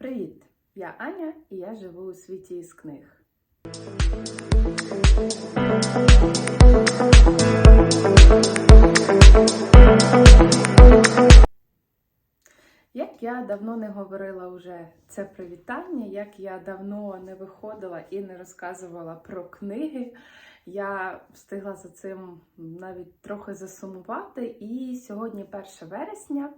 Привіт! Я Аня і я живу у світі із книг. Як я давно не говорила вже це привітання, як я давно не виходила і не розказувала про книги, я встигла за цим навіть трохи засумувати. І сьогодні 1 вересня.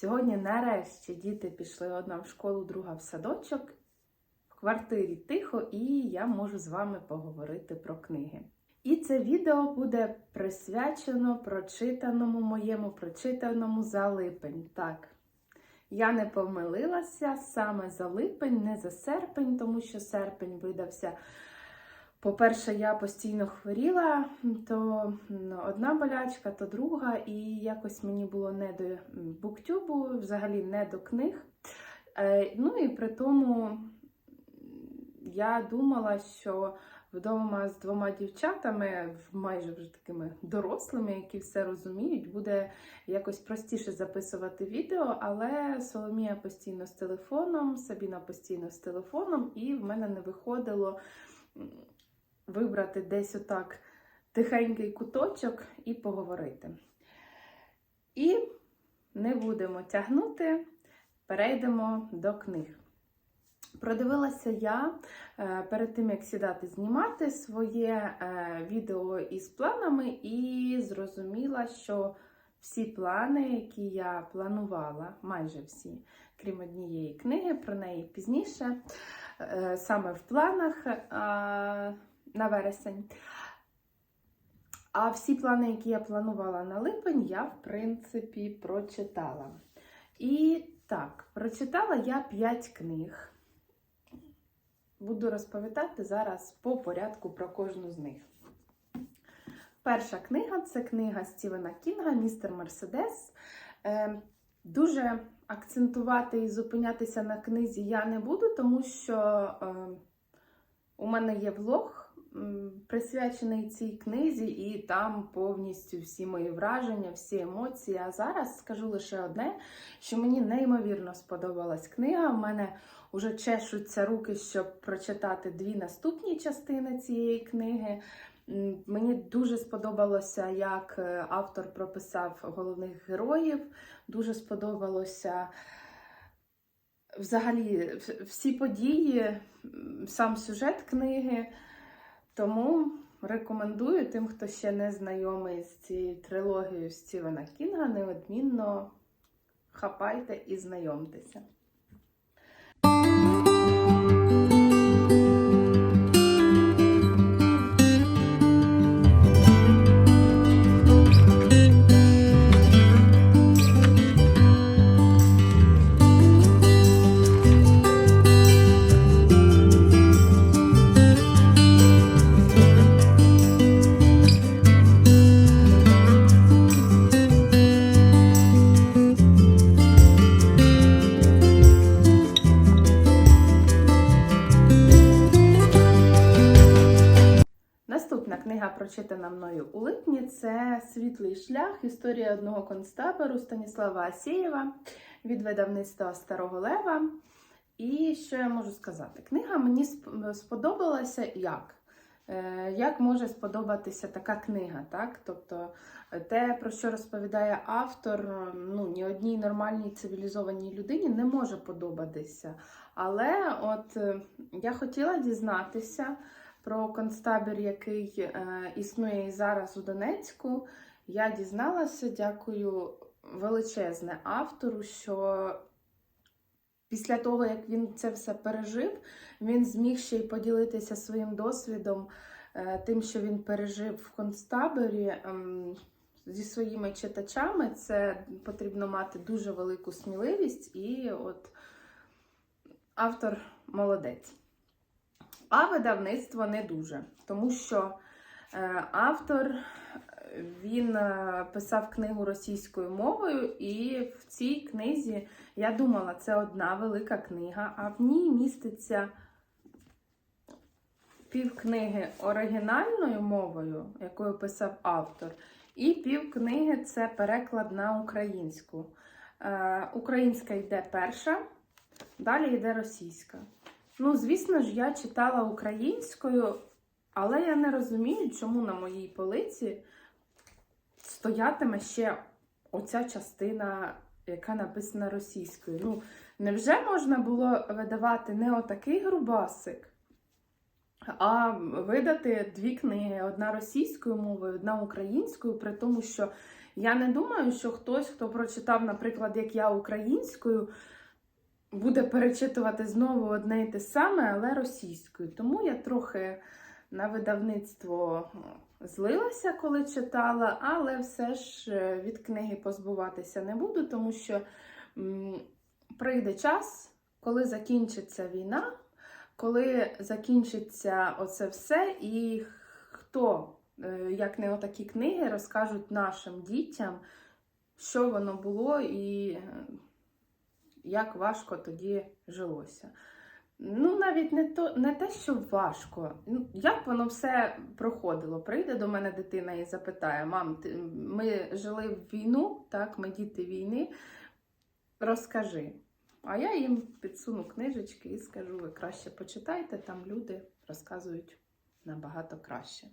Сьогодні, нарешті, діти пішли одна в школу, друга в садочок. В квартирі тихо, і я можу з вами поговорити про книги. І це відео буде присвячено прочитаному моєму прочитаному за липень. Так, я не помилилася саме за липень, не за серпень, тому що серпень видався. По-перше, я постійно хворіла, то одна болячка, то друга, і якось мені було не до буктюбу, взагалі не до книг. Е, Ну і при тому я думала, що вдома з двома дівчатами, майже вже такими дорослими, які все розуміють, буде якось простіше записувати відео, але Соломія постійно з телефоном, Сабіна постійно з телефоном, і в мене не виходило вибрати десь отак тихенький куточок і поговорити. І не будемо тягнути, перейдемо до книг. Продивилася я е, перед тим, як сідати знімати своє е, відео із планами, і зрозуміла, що всі плани, які я планувала, майже всі, крім однієї книги, про неї пізніше, е, саме в планах на вересень. А всі плани, які я планувала на липень, я, в принципі, прочитала. І так, прочитала я 5 книг. Буду розповідати зараз по порядку про кожну з них. Перша книга це книга Стівена Кінга Містер Мерседес. Е, дуже акцентувати і зупинятися на книзі я не буду, тому що е, у мене є влог присвячений цій книзі, і там повністю всі мої враження, всі емоції. А зараз скажу лише одне, що мені неймовірно сподобалась книга. У мене вже чешуться руки, щоб прочитати дві наступні частини цієї книги. Мені дуже сподобалося, як е, автор прописав головних героїв. Дуже сподобалося взагалі всі події, сам сюжет книги. Тому рекомендую тим, хто ще не знайомий з цією трилогією Стівена Кінга, неодмінно хапайте і знайомтеся. Прочитана мною у липні, це Світлий шлях, історія одного концтабору Станіслава Асєєва від видавництва Старого Лева. І що я можу сказати? Книга мені сподобалася як? Е, як може сподобатися така книга? так? Тобто те, про що розповідає автор, ну, ні одній нормальній цивілізованій людині не може подобатися. Але от е, я хотіла дізнатися про концтабір, який е, існує і зараз у Донецьку, я дізналася, дякую величезне автору, що після того, як він це все пережив, він зміг ще й поділитися своїм досвідом, е, тим, що він пережив в концтаборі. Е, Зі своїми читачами це потрібно мати дуже велику сміливість, і от автор молодець. А видавництво не дуже, тому що е, автор він е, писав книгу російською мовою, і в цій книзі я думала, це одна велика книга, а в ній міститься півкниги оригінальною мовою, якою писав автор, і півкниги це переклад на українську. Е, українська йде перша. Далі йде російська. Ну, звісно ж, я читала українською, але я не розумію, чому на моїй полиці стоятиме ще оця частина, яка написана російською. Ну, невже можна було видавати не отакий грубасик, а видати дві книги: одна російською мовою, одна українською, при тому, що я не думаю, що хтось, хто прочитав, наприклад, як я українською, буде перечитувати знову одне і те саме, але російською. Тому я трохи на видавництво злилася, коли читала, але все ж е, від книги позбуватися не буду, тому що прийде час, коли закінчиться війна, коли закінчиться оце все, і хто, е, як не отакі книги, розкажуть нашим дітям, що воно було і е, як важко тоді жилося. Ну, навіть не то не те, що важко. Ну, Як воно все проходило? Прийде до мене дитина і запитає: мам, ти, ми жили в війну, так, ми діти війни. Розкажи. А я їм підсуну книжечки і скажу: ви краще почитайте, там люди розказують набагато краще.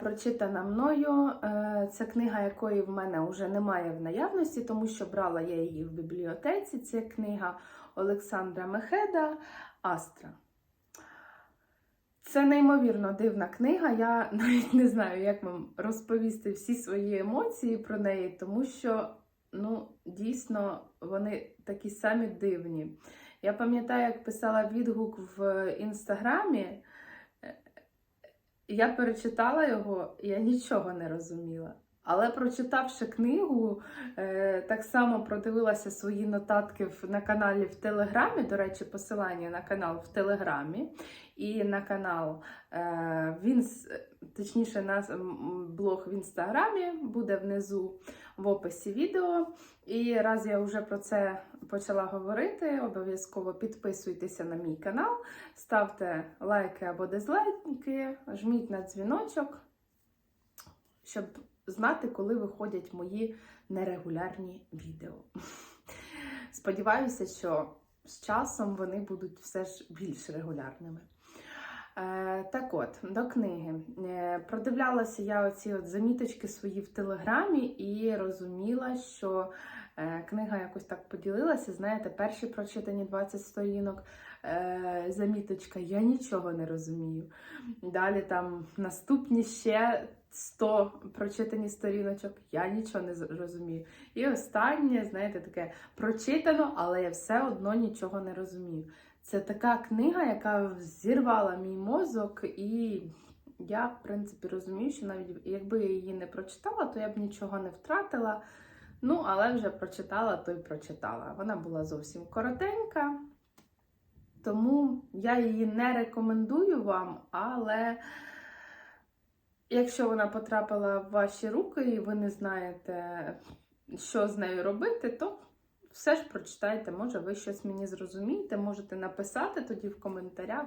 Прочитана мною. Е, Це книга, якої в мене вже немає в наявності, тому що брала я її в бібліотеці. Це книга Олександра Мехеда Астра. Це неймовірно дивна книга. Я навіть не знаю, як вам розповісти всі свої емоції про неї, тому що ну, дійсно вони такі самі дивні. Я пам'ятаю, як писала відгук в інстаграмі. Я перечитала його, я нічого не розуміла. Але прочитавши книгу, е, так само продивилася свої нотатки на каналі в Телеграмі. До речі, посилання на канал в Телеграмі і на канал е, в інс... точніше, на блог в інстаграмі буде внизу в описі відео. І раз я вже про це почала говорити, обов'язково підписуйтеся на мій канал, ставте лайки або дизлайки, жміть на дзвіночок, щоб знати, коли виходять мої нерегулярні відео. Сподіваюся, що з часом вони будуть все ж більш регулярними. Е, так от, до книги. Е, продивлялася я оці от заміточки свої в телеграмі і розуміла, що книга якось так поділилася. Знаєте, перші прочитані 20 сторінок, е, заміточка, я нічого не розумію. Далі там наступні ще 100 прочитані сторіночок, я нічого не розумію. І останнє, знаєте, таке прочитано, але я все одно нічого не розумію. Це така книга, яка зірвала мій мозок, і я, в принципі, розумію, що навіть якби я її не прочитала, то я б нічого не втратила. Ну, але вже прочитала, то й прочитала. Вона була зовсім коротенька, тому я її не рекомендую вам, але якщо вона потрапила в ваші руки і ви не знаєте, що з нею робити, то все ж прочитайте, може, ви щось мені зрозумієте, можете написати тоді в коментарях,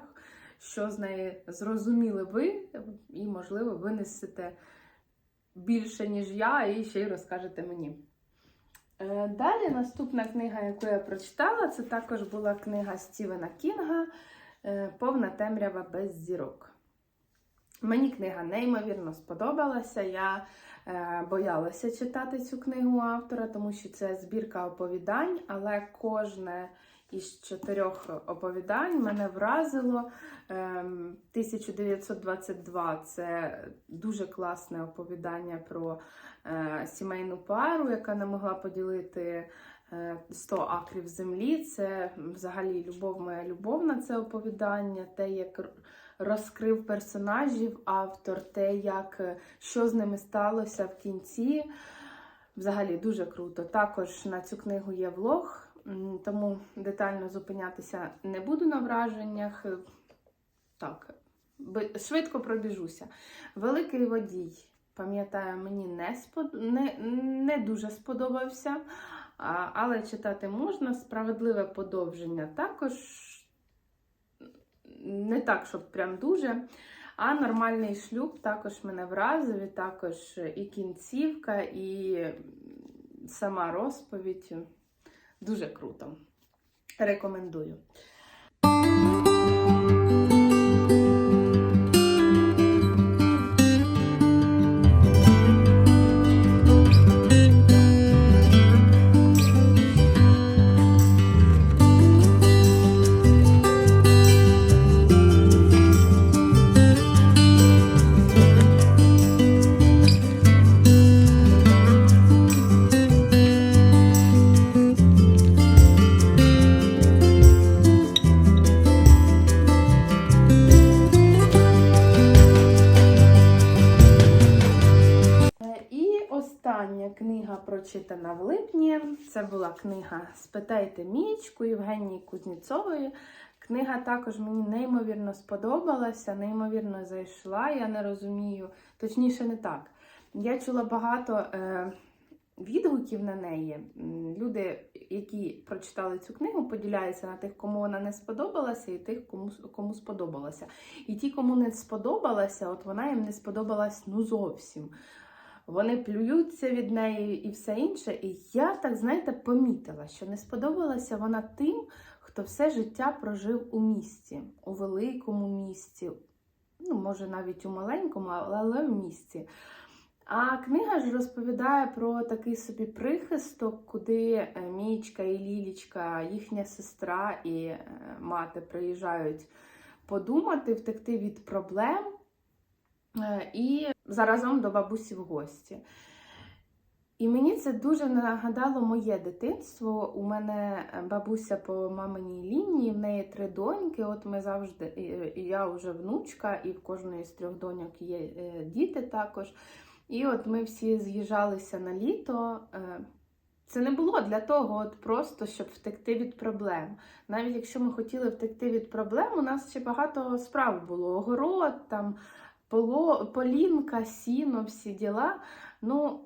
що з неї зрозуміли ви, і, можливо, винесете більше, ніж я, і ще й розкажете мені. Е, Далі наступна книга, яку я прочитала, це також була книга Стівена Кінга е, Повна темрява без зірок. Мені книга неймовірно сподобалася. Я е, боялася читати цю книгу автора, тому що це збірка оповідань, але кожне із чотирьох оповідань мене вразило. Ем, 1922 це дуже класне оповідання про е, сімейну пару, яка не могла поділити е, 100 акрів землі. Це взагалі любов моя любовна це оповідання, те, як розкрив персонажів автор, те, як е, що з ними сталося в кінці. Взагалі дуже круто. Також на цю книгу є влог, тому детально зупинятися не буду на враженнях. Так, швидко пробіжуся. Великий водій, пам'ятаю, мені не, спод... не, не дуже сподобався, але читати можна. Справедливе подовження також не так, щоб прям дуже. А нормальний шлюб також мене вразив, і також і кінцівка, і сама розповідь. Дуже круто. Рекомендую. Прочитана в липні. Це була книга Спитайте Мічку Євгенії Кузніцової. Книга також мені неймовірно сподобалася, неймовірно зайшла. Я не розумію, точніше, не так. Я чула багато е, відгуків на неї. Люди, які прочитали цю книгу, поділяються на тих, кому вона не сподобалася, і тих, кому, кому сподобалася. І ті, кому не сподобалася, от вона їм не сподобалась ну зовсім. Вони плюються від неї і все інше. І я так, знаєте, помітила, що не сподобалася вона тим, хто все життя прожив у місті, у великому місті, ну, може, навіть у маленькому, але, в місті. А книга ж розповідає про такий собі прихисток, куди е, Мічка і Лілічка, їхня сестра і е, мати приїжджають подумати, втекти від проблем і заразом до бабусі в гості. І мені це дуже нагадало моє дитинство. У мене е, бабуся по маминій лінії, в неї три доньки. От ми завжди, і я вже внучка, і в кожної з трьох доньок є е, діти також. І от ми всі з'їжджалися на літо. Е, Це не було для того, от просто щоб втекти від проблем. Навіть якщо ми хотіли втекти від проблем, у нас ще багато справ було. Огород, там, поло, полінка, сіно, всі діла. Ну,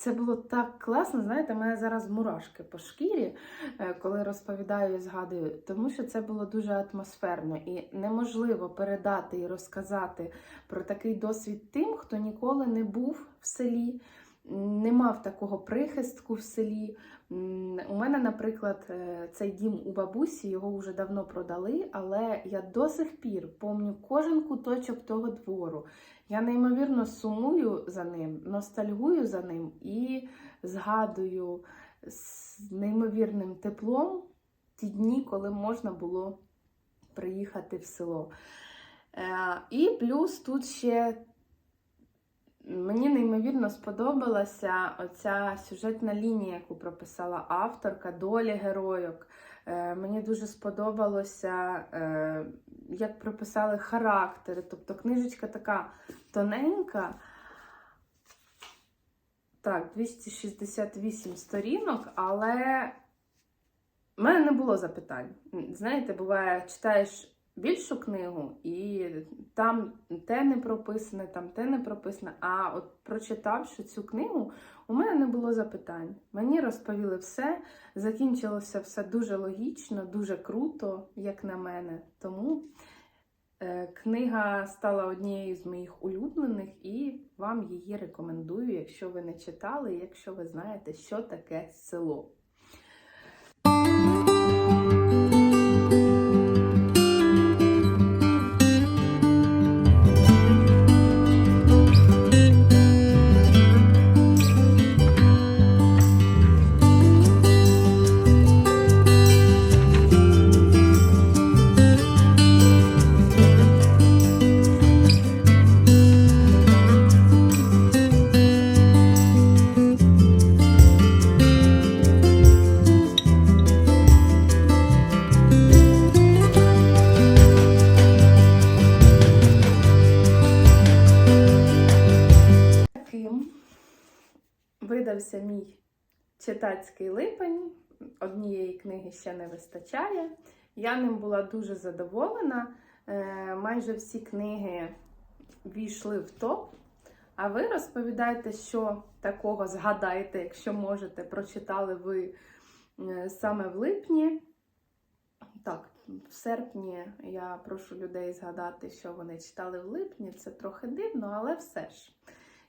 це було так класно, знаєте, мене зараз мурашки по шкірі, е, коли розповідаю і згадую, тому що це було дуже атмосферно і неможливо передати і розказати про такий досвід тим, хто ніколи не був в селі, не мав такого прихистку в селі. У мене, наприклад, е, цей дім у бабусі, його вже давно продали, але я до сих пір пам'ятаю кожен куточок того двору. Я неймовірно сумую за ним, ностальгую за ним і згадую з неймовірним теплом ті дні, коли можна було приїхати в село. Е, І плюс тут ще мені неймовірно сподобалася оця сюжетна лінія, яку прописала авторка, долі героїк. Е, Мені дуже сподобалося, е, як прописали характери. Тобто книжечка така тоненька. Так, 268 сторінок, але в мене не було запитань. Знаєте, буває, читаєш більшу книгу, і там те не прописане, там те не прописане. А от прочитавши цю книгу, у мене не було запитань. Мені розповіли все, закінчилося все дуже логічно, дуже круто, як на мене. Тому е, книга стала однією з моїх улюблених, і вам її рекомендую, якщо ви не читали, якщо ви знаєте, що таке село. Закінчився мій читацький липень. Однієї книги ще не вистачає. Я ним була дуже задоволена. Е, Майже всі книги війшли в топ. А ви розповідайте, що такого згадаєте, якщо можете, прочитали ви е, саме в липні. Так, в серпні я прошу людей згадати, що вони читали в липні. Це трохи дивно, але все ж.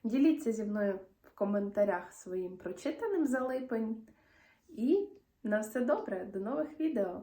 Діліться зі мною коментарях своїм прочитаним за липень. І на все добре, до нових відео!